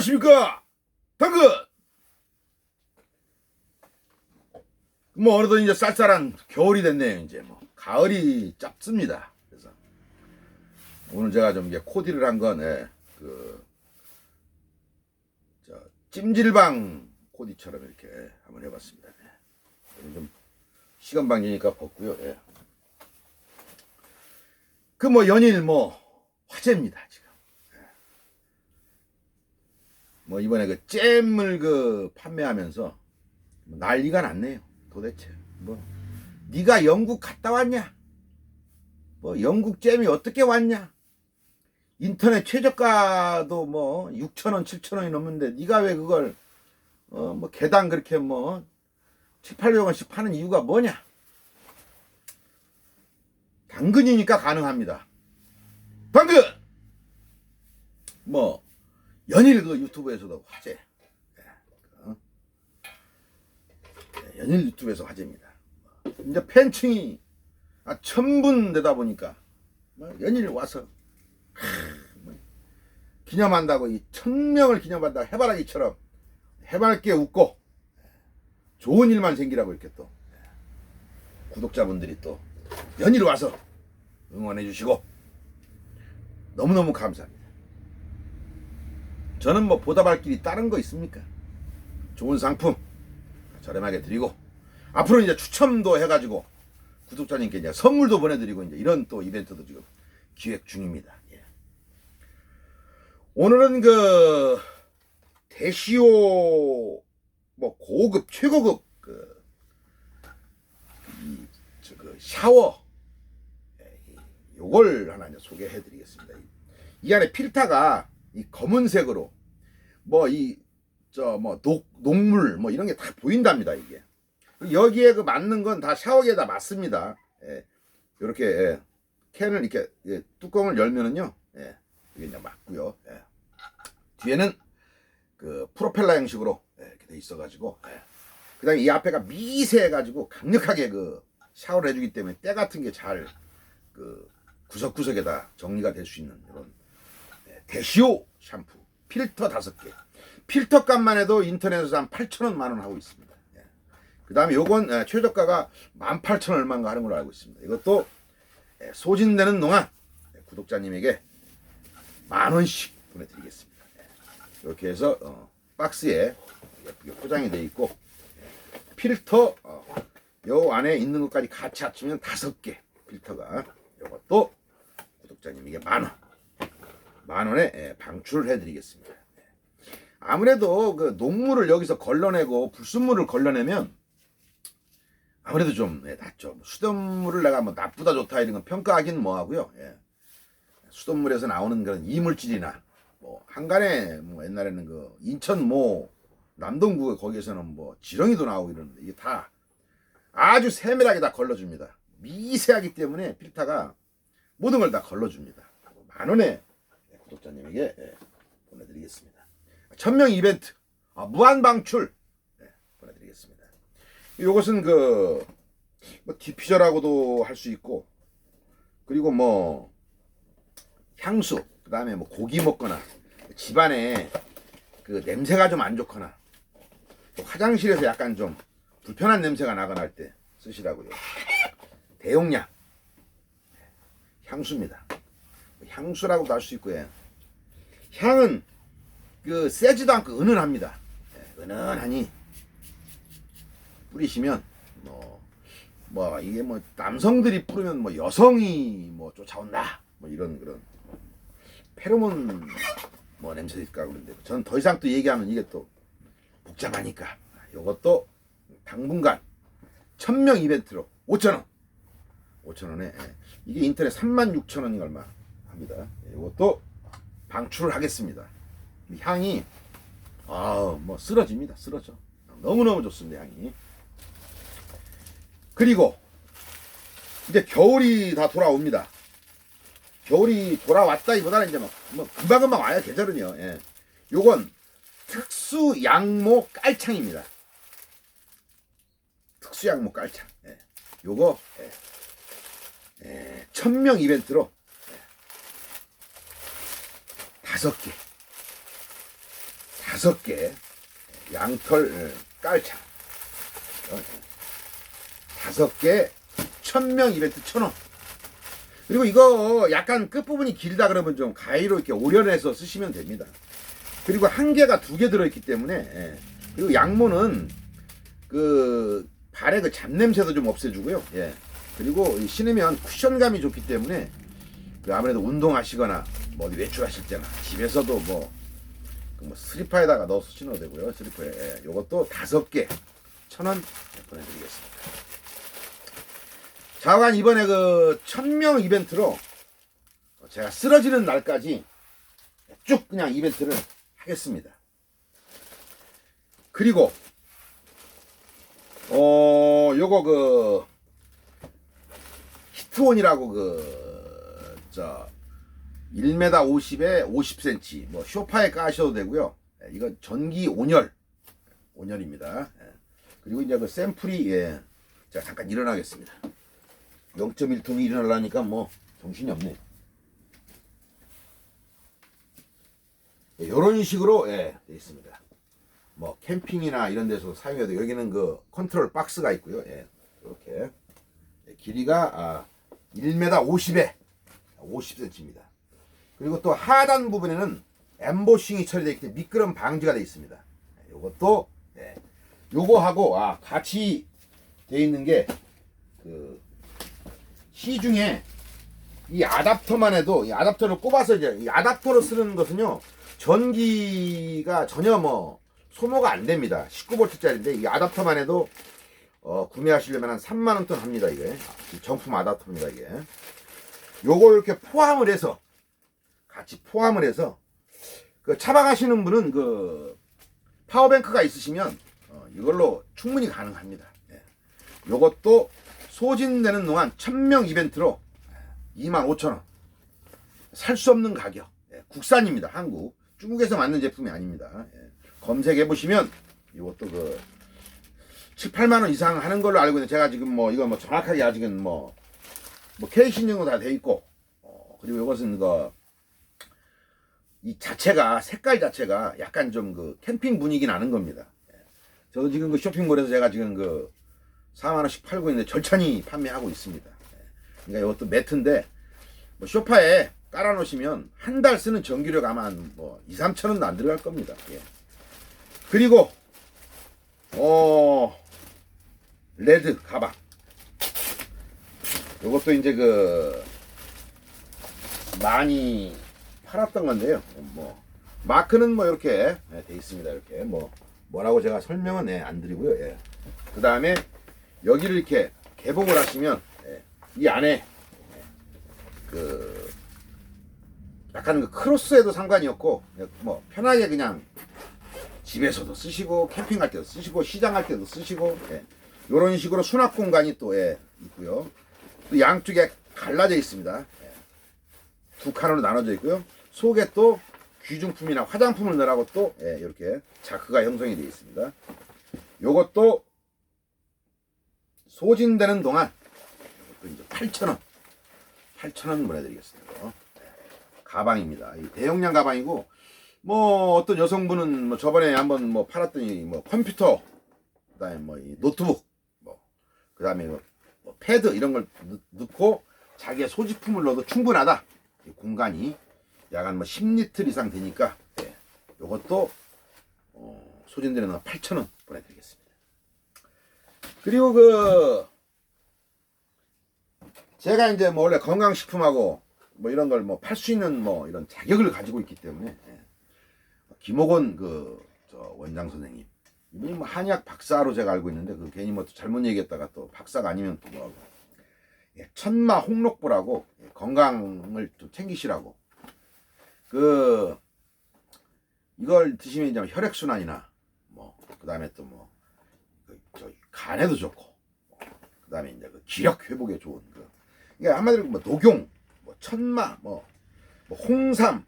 안녕하십니까? 당근 뭐 어느덧 이제 쌀쌀한 겨울이 됐네요 이제 뭐. 가을이 짧습니다. 그래서 오늘 제가 좀 이게 코디를 한 건 예, 그, 저, 찜질방 코디처럼 이렇게 한번 해봤습니다. 예. 좀 시간 방지니까 벗고요 예. 그뭐 연일 뭐 화제입니다 지금 뭐 이번에 그 잼을 그 판매하면서 뭐 난리가 났네요. 도대체 뭐 네가 영국 갔다 왔냐? 뭐 영국 잼이 어떻게 왔냐? 인터넷 최저가도 뭐 6천 원, 7천 원이 넘는데 네가 왜 그걸 어 뭐 개당 그렇게 뭐 7, 800원씩 파는 이유가 뭐냐? 당근이니까 가능합니다. 당근! 뭐 연일 그 유튜브에서도 화제. 예, 어? 예, 연일 유튜브에서 화제입니다. 이제 팬층이 아, 천분 되다 보니까 뭐 연일 와서 하, 뭐 기념한다고 이 천명을 기념한다 해바라기처럼 해맑게 웃고 좋은 일만 생기라고 이렇게 또 예, 구독자분들이 또 연일 와서 응원해 주시고 너무너무 감사합니다. 저는 뭐 보답할 길이 다른 거 있습니까? 좋은 상품 저렴하게 드리고 앞으로 이제 추첨도 해가지고 구독자님께 이제 선물도 보내드리고 이제 이런 또 이벤트도 지금 기획 중입니다. 예. 오늘은 그 대시오 뭐 고급 최고급 그, 이, 저, 그 샤워 예, 이- 요걸 하나 이제 소개해드리겠습니다. 이, 이 안에 필터가 이 검은색으로 뭐 이 저뭐 녹물 뭐 이런 게 다 보인답니다 이게 여기에 그 맞는 건 다 샤워기에다 맞습니다 예. 이렇게 예. 캔을 이렇게 예, 뚜껑을 열면은요 예. 이게 이제 맞고요 예. 뒤에는 그 프로펠러 형식으로 예, 이렇게 돼 있어가지고 예. 그다음에 이 앞에가 미세해가지고 강력하게 그 샤워를 해주기 때문에 때 같은 게 잘 그 구석구석에다 정리가 될 수 있는 이런 대시오 샴푸 필터 다섯 개 필터 값만 해도 인터넷에서 한 8,000원 만원 하고 있습니다. 그 다음에 요건 예, 최저가가 18,000원 얼마인가 하는 걸로 알고 있습니다. 이것도 예, 소진되는 동안 예, 구독자님에게 만 원씩 보내드리겠습니다. 예, 이렇게 해서 어, 박스에 예쁘게 포장이 되어 있고 예, 필터 어, 요 안에 있는 것까지 같이 합치면 다섯 개 필터가 이것도 구독자님에게 만 원. 만 원에 예, 방출을 해드리겠습니다. 예. 아무래도 그 녹물을 여기서 걸러내고 불순물을 걸러내면 아무래도 좀 예, 낫죠. 수돗물을 내가 뭐 나쁘다 좋다 이런 건 평가하기는 뭐하고요. 예. 수돗물에서 나오는 그런 이물질이나 뭐 한간에 뭐 옛날에는 그 인천 모 남동구 거기에서는 뭐 지렁이도 나오고 이러는데 이게 다 아주 세밀하게 다 걸러줍니다. 미세하기 때문에 필터가 모든 걸 다 걸러줍니다. 만 원에 구독자님에게 예, 보내드리겠습니다. 천명 이벤트 아, 무한 방출 예, 보내드리겠습니다. 이것은 그 뭐 디퓨저라고도 할 수 있고 그리고 뭐 향수 그 다음에 뭐 고기 먹거나 집안에 그 냄새가 좀 안 좋거나 또 화장실에서 약간 좀 불편한 냄새가 나거나 할 때 쓰시라고요. 대용량 향수입니다. 향수라고도 할 수 있고요. 향은 그 세지도 않고 은은합니다. 예, 은은하니 뿌리시면 뭐, 뭐 이게 뭐 남성들이 뿌리면 뭐 여성이 뭐 쫓아온다 뭐 이런 그런 페로몬 뭐 냄새일까 그런데 저는 더 이상 또 얘기하면 이게 또 복잡하니까 요것도 당분간 천명 이벤트로 5천원 5천원에 예. 이게 인터넷 36,000원이 얼마 합니다. 예, 이것도 방출을 하겠습니다. 이 향이 아뭐 쓰러집니다. 쓰러져. 너무너무 좋습니다. 향이. 그리고 이제 겨울이 다 돌아옵니다. 겨울이 돌아왔다기보다는 이제 뭐, 뭐 금방금방 와요 계절은요. 예. 요건 특수 양모 깔창입니다. 특수 양모 깔창. 예. 요거 예. 예, 천명 이벤트로 예, 다섯 개 다섯 개 양털 예, 깔차 어, 다섯 개 천명 이벤트 천 원. 그리고 이거 약간 끝부분이 길다 그러면 좀 가위로 이렇게 오려내서 쓰시면 됩니다. 그리고 한 개가 두 개 들어있기 때문에 예. 그리고 양모는 그 발의 그 잡냄새도 좀 없애주고요. 예. 그리고 이 신으면 쿠션감이 좋기 때문에 그 아무래도 운동하시거나 뭐 어디 외출하실 때나 집에서도 뭐, 그뭐 스리퍼에다가 넣어서 신어도 되고요. 스리퍼에 예. 요것도 다섯 개 천 원 보내드리겠습니다. 자관 이번에 그 천명 이벤트로 제가 쓰러지는 날까지 쭉 그냥 이벤트를 하겠습니다. 그리고 어 요거 그 히트온이라고 그 저 1m 50에 50cm 뭐 쇼파에 까셔도 되고요. 예, 이거 전기 온열 온열입니다. 예. 그리고 이제 그 샘플이 예. 자 잠깐 일어나겠습니다. 0.1톤이 일어나려니까 뭐 정신이 없네. 이런 식으로 예, 돼 있습니다. 뭐 캠핑이나 이런 데서 사용해도 여기는 그 컨트롤 박스가 있고요. 예, 이렇게 예, 길이가 아, 1m 50에 50cm입니다. 그리고 또 하단 부분에는 엠보싱이 처리되어 있기 때문에 미끄럼 방지가 되어 있습니다. 예, 요것도 예, 요거하고 아 같이 되어 있는 게그 시중에 이 아답터만 해도 이 아답터를 꼽아서 이제 이 아답터로 쓰는 것은요 전기가 전혀 뭐 소모가 안 됩니다 19V짜리인데 이 아답터만 해도 어, 구매하시려면 한 3만 원돈 합니다 이게 이 정품 아답터입니다 이게 요걸 이렇게 포함을 해서 같이 포함을 해서 그 차박하시는 분은 그 파워뱅크가 있으시면 어, 이걸로 충분히 가능합니다 예. 요것도 소진되는 동안 1000명 이벤트로 25,000원. 살 수 없는 가격. 예, 국산입니다. 한국. 중국에서 만든 제품이 아닙니다. 예, 검색해 보시면 이것도 그 7, 8만 원 이상 하는 걸로 알고 있는데 제가 지금 뭐 이거 뭐 정확하게 아직은 뭐, 뭐 K신용도 다 돼 있고 어, 그리고 이것은 그 이 자체가 색깔 자체가 약간 좀 그 캠핑 분위기 나는 겁니다. 예. 저도 지금 그 쇼핑몰에서 제가 지금 그 4만 원씩 팔고 있는데 절찬히 판매하고 있습니다. 예. 그러니까 이것도 매트인데 뭐 쇼파에 깔아 놓으시면 한 달 쓰는 전기료 아마 한뭐 2, 3천 원도 안 들어갈 겁니다. 예. 그리고 어 레드 가방. 이것도 이제 그 많이 팔았던 건데요. 뭐 마크는 뭐 이렇게 예, 돼 있습니다. 이렇게 뭐 뭐라고 제가 설명은 예, 안 드리고요. 예. 그 다음에 여기를 이렇게 개봉을 하시면 예, 이 안에 예, 그 약간 그 크로스에도 상관이 없고 뭐 편하게 그냥 집에서도 쓰시고 캠핑 갈 때도 쓰시고 시장 갈 때도 쓰시고 예, 이런 식으로 수납 공간이 또 예, 있고요. 또 양쪽에 갈라져 있습니다. 예, 두 칸으로 나눠져 있고요. 속에 또 귀중품이나 화장품을 넣으라고 또 예, 이렇게 자크가 형성이 되어 있습니다. 요것도 소진되는 동안 이것도 이제 8,000원 8,000원 보내드리겠습니다. 네. 가방입니다. 이 대용량 가방이고 뭐 어떤 여성분은 뭐 저번에 한번 뭐 팔았더니 뭐 컴퓨터 그다음에 뭐이 노트북 뭐 그다음에 뭐, 뭐 패드 이런 걸 넣- 넣고 자기의 소지품을 넣어도 충분하다. 이 공간이 약한뭐 10리터 이상 되니까 예. 요것도 어, 소진되는 동안 8,000원 보내드리겠습니다. 그리고 그 제가 이제 뭐 원래 건강식품하고 뭐 이런 걸 뭐 팔 수 있는 뭐 이런 자격을 가지고 있기 때문에 예. 김옥원 그저 원장 선생님 이분이 뭐 한의학 박사로 제가 알고 있는데 그 괜히 뭐또 잘못 얘기했다가 또 박사가 아니면 또 뭐하고. 예, 천마 홍록보라고 예, 건강을 좀 챙기시라고. 그 이걸 드시면 이제 혈액 순환이나 뭐 그다음에 또뭐 그, 저 간에도 좋고 그 다음에 이제 그 기력 회복에 좋은 그 그러니까 한마디로 뭐 녹용 뭐 천마 뭐, 뭐 홍삼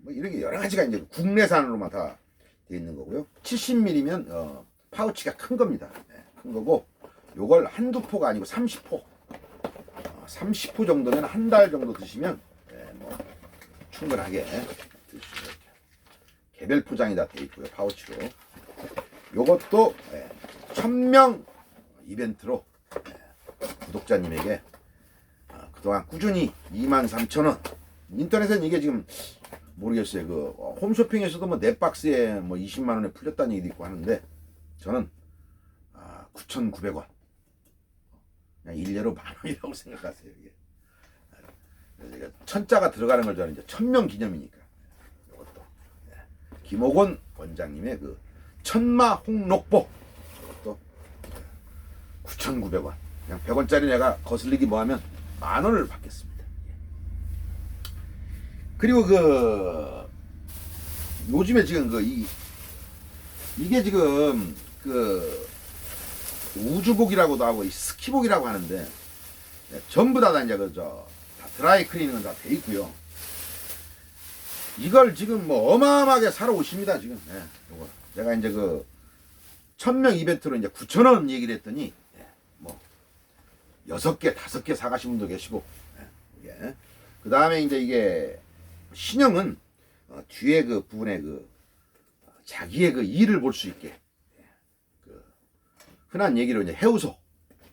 뭐 이런 게 여러 가지가 이제 국내산으로만 다 돼 있는 거고요 70ml면 어, 파우치가 큰 겁니다 네, 큰 거고 요걸 한두 포가 아니고 30포 어, 30포 정도면 한 달 정도 드시면 네, 뭐 충분하게 이렇게 개별 포장이 다돼 있고요. 파우치로. 요것도 예, 1000명 이벤트로 예, 구독자님에게 아, 그동안 꾸준히 23,000원 인터넷엔 이게 지금 모르겠어요. 그 어, 홈쇼핑에서도 뭐 넷박스에 뭐 20만 원에 풀렸다는 얘기도 있고 하는데 저는 아, 9,900원. 그냥 일례로 만 원이라고 생각하세요. 이게. 그래서 천자가 들어가는 걸 저는 이제 천명 기념이니까. 이것도 예. 김옥원 원장님의 그 천마 홍록보 이것도 9,900원. 그냥 100원짜리 내가 거슬리기 뭐하면 만 원을 받겠습니다. 그리고 그 요즘에 지금 그 이 이게 지금 그 우주복이라고도 하고 이 스키복이라고 하는데 예, 전부 다, 다 이제 그저 드라이 클리닝은 다 돼 있고요. 이걸 지금 뭐 어마어마하게 사러 오십니다 지금. 예, 요거 제가 이제 그 천명 이벤트로 이제 9천 원 얘기를 했더니 예, 뭐 여섯 개 다섯 개 사가신 분도 계시고 예, 예. 그 다음에 이제 이게 신형은 어, 뒤에 그 부분에 그 어, 자기의 그 일을 볼 수 있게 예, 그 흔한 얘기로 이제 해우소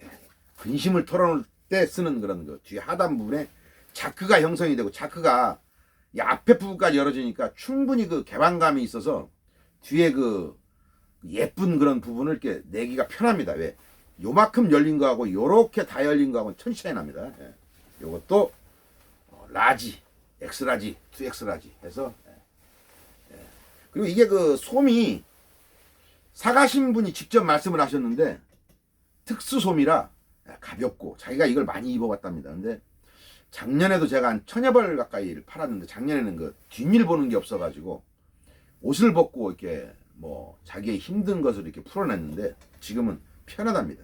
예, 근심을 털어놓을 때 쓰는 그런 그 뒤에 하단 부분에 자크가 형성이 되고 자크가 이 앞에 부분까지 열어지니까 충분히 그 개방감이 있어서 뒤에 그 예쁜 그런 부분을 이렇게 내기가 편합니다. 왜? 요만큼 열린 거하고 요렇게 다 열린 거하고 천 차이 납니다. 예. 요것도 어, 라지, 엑스라지, 2엑스라지 해서 예. 예. 그리고 이게 그 솜이 사가신 분이 직접 말씀을 하셨는데 특수 솜이라 가볍고 자기가 이걸 많이 입어봤답니다. 근데 작년에도 제가 한 천여 벌 가까이를 팔았는데 작년에는 그 뒷일 보는 게 없어가지고 옷을 벗고 이렇게 뭐 자기의 힘든 것을 이렇게 풀어냈는데 지금은 편하답니다.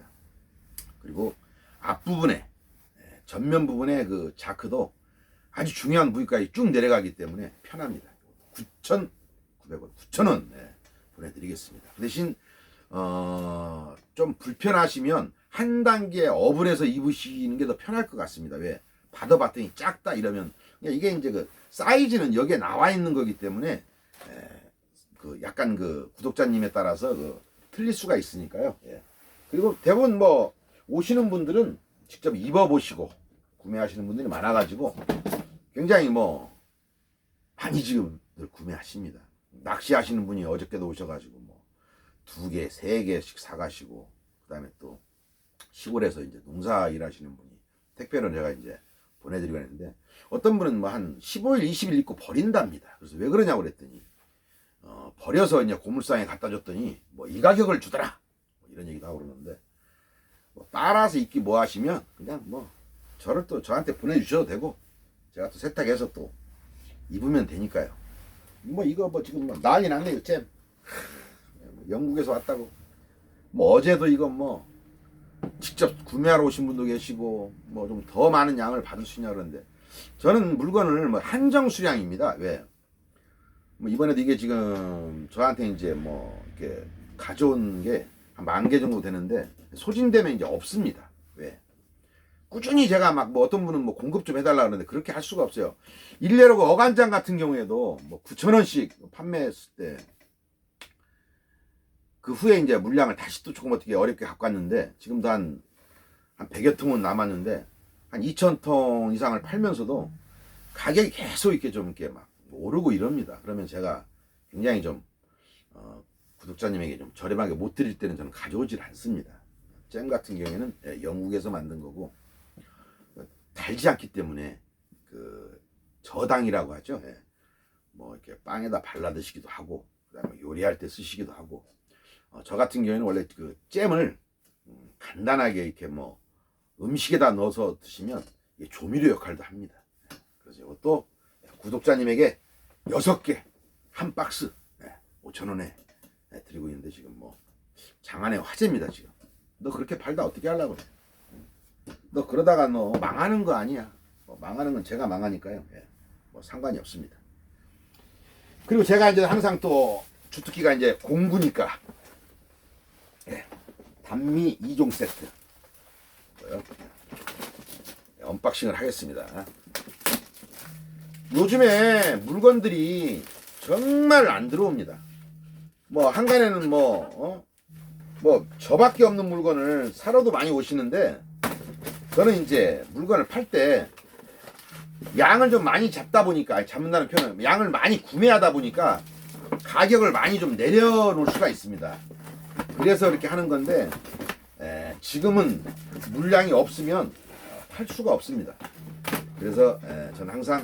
그리고 앞부분에 예, 전면 부분에 그 자크도 아주 중요한 부위까지 쭉 내려가기 때문에 편합니다. 9,900원, 9,000원 네, 보내드리겠습니다. 그 대신 어, 좀 불편하시면 한 단계 업을 해서 입으시는 게 더 편할 것 같습니다. 왜? 받아봤더니 작다 이러면 그러니까 이게 이제 그 사이즈는 여기에 나와 있는 거기 때문에 에, 그 약간 그 구독자님에 따라서 그 틀릴 수가 있으니까요. 예. 그리고 대부분 뭐 오시는 분들은 직접 입어보시고 구매하시는 분들이 많아가지고 굉장히 뭐 많이 지금 구매하십니다. 낚시하시는 분이 어저께도 오셔가지고 뭐 두 개, 세 개씩 사가시고 그다음에 또 시골에서 이제 농사 일하시는 분이 택배로 제가 이제 보내드리고 했는데 어떤 분은 뭐 한 15일, 20일 입고 버린답니다. 그래서 왜 그러냐고 그랬더니 어, 버려서 이제 고물상에 갖다 줬더니 뭐 이 가격을 주더라 뭐 이런 얘기도 하고 그러는데 뭐 빨아서 입기 뭐 하시면 그냥 뭐 저를 또 저한테 보내주셔도 되고 제가 또 세탁해서 또 입으면 되니까요. 뭐 이거 뭐 지금 뭐 난리 났네요 잼. 뭐 영국에서 왔다고. 뭐 어제도 이건 뭐 직접 구매하러 오신 분도 계시고 뭐 좀 더 많은 양을 받을 수 있냐 그러는데 저는 물건을 뭐 한정 수량입니다. 왜? 뭐 이번에도 이게 지금 저한테 이제 뭐 이렇게 가져온 게 한 만 개 정도 되는데 소진되면 이제 없습니다. 왜? 꾸준히 제가 막 뭐 어떤 분은 뭐 공급 좀 해달라 그러는데 그렇게 할 수가 없어요. 일례로 그 어간장 같은 경우에도 뭐 9천 원씩 판매했을 때 그 후에 이제 물량을 다시 또 조금 어떻게 어렵게 갖고 왔는데 지금도 한, 한 100여 통은 남았는데 한 2천 통 이상을 팔면서도 가격이 계속 이렇게 좀 이렇게 막 오르고 이럽니다. 그러면 제가 굉장히 좀, 어, 구독자님에게 좀 저렴하게 못 드릴 때는 저는 가져오질 않습니다. 잼 같은 경우에는 예, 영국에서 만든 거고 달지 않기 때문에 그 저당이라고 하죠. 예. 뭐 이렇게 빵에다 발라 드시기도 하고 그다음에 요리할 때 쓰시기도 하고 어, 저 같은 경우에는 원래 그 잼을 음, 간단하게 이렇게 뭐 음식에다 넣어서 드시면 조미료 역할도 합니다. 예. 그래서 이것도 구독자님에게 여섯 개 한 박스 5천 원에 예, 드리고 있는데 지금 뭐 장안의 화제입니다 지금. 너 그렇게 팔다 어떻게 하려고 그래? 너 그러다가 너 망하는 거 아니야? 뭐 망하는 건 제가 망하니까요. 예. 뭐 상관이 없습니다. 그리고 제가 이제 항상 또 주특기가 이제 공구니까 예. 단미 2종 세트? 예, 언박싱을 하겠습니다. 요즘에 물건들이 정말 안 들어옵니다. 뭐 한간에는 뭐 어? 뭐 저밖에 없는 물건을 사러도 많이 오시는데 저는 이제 물건을 팔 때 양을 좀 많이 잡다 보니까 잡는다는 표현은 양을 많이 구매하다 보니까 가격을 많이 좀 내려놓을 수가 있습니다. 그래서 이렇게 하는 건데 에, 지금은 물량이 없으면 팔 수가 없습니다. 그래서 에, 저는 항상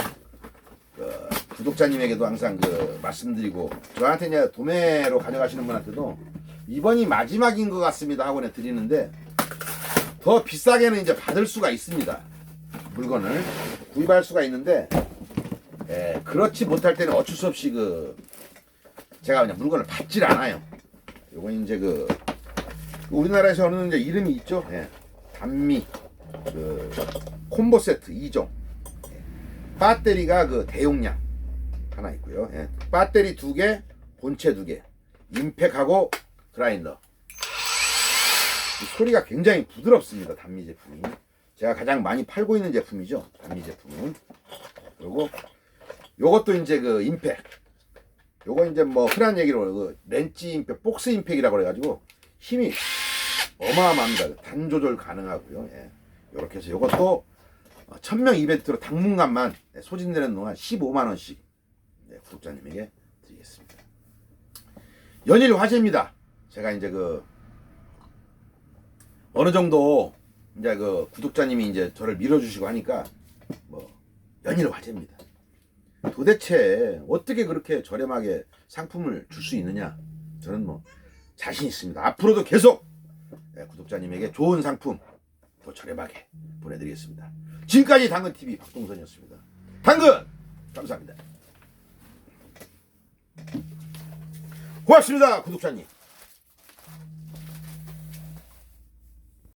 그 구독자님에게도 항상 그 말씀드리고 저한테 이제 도매로 가져가시는 분한테도 이번이 마지막인 것 같습니다 하고 내 드리는데 더 비싸게는 이제 받을 수가 있습니다 물건을 구입할 수가 있는데 에, 그렇지 못할 때는 어쩔 수 없이 그 제가 그냥 물건을 받질 않아요 요건 이제 그 우리나라에서는 이제 이름이 있죠 예. 단미 그 콤보 세트 2종 배터리가 그 대용량 하나 있고요. 예. 배터리 두 개, 본체 두 개, 임팩하고 그라인더. 이 소리가 굉장히 부드럽습니다. 단미 제품이. 제가 가장 많이 팔고 있는 제품이죠. 단미 제품은. 그리고 요것도 이제 그 임팩. 요거 이제 뭐 흔한 얘기로 그 렌치 임팩, 복스 임팩이라고 그래가지고 힘이 어마어마합니다. 단 조절 가능하고요. 예. 이렇게 해서 요것도 어, 천명 이벤트로 당분간만 네, 소진되는 동안 15만 원씩 네, 구독자님에게 드리겠습니다. 연일 화제입니다. 제가 이제 그 어느 정도 이제 그 구독자님이 이제 저를 밀어주시고 하니까 뭐 연일 화제입니다. 도대체 어떻게 그렇게 저렴하게 상품을 줄 수 있느냐? 저는 뭐 자신 있습니다. 앞으로도 계속 네, 구독자님에게 좋은 상품 더 저렴하게 보내드리겠습니다. 지금까지 당근TV 박동선이었습니다. 당근! 감사합니다. 고맙습니다, 구독자님.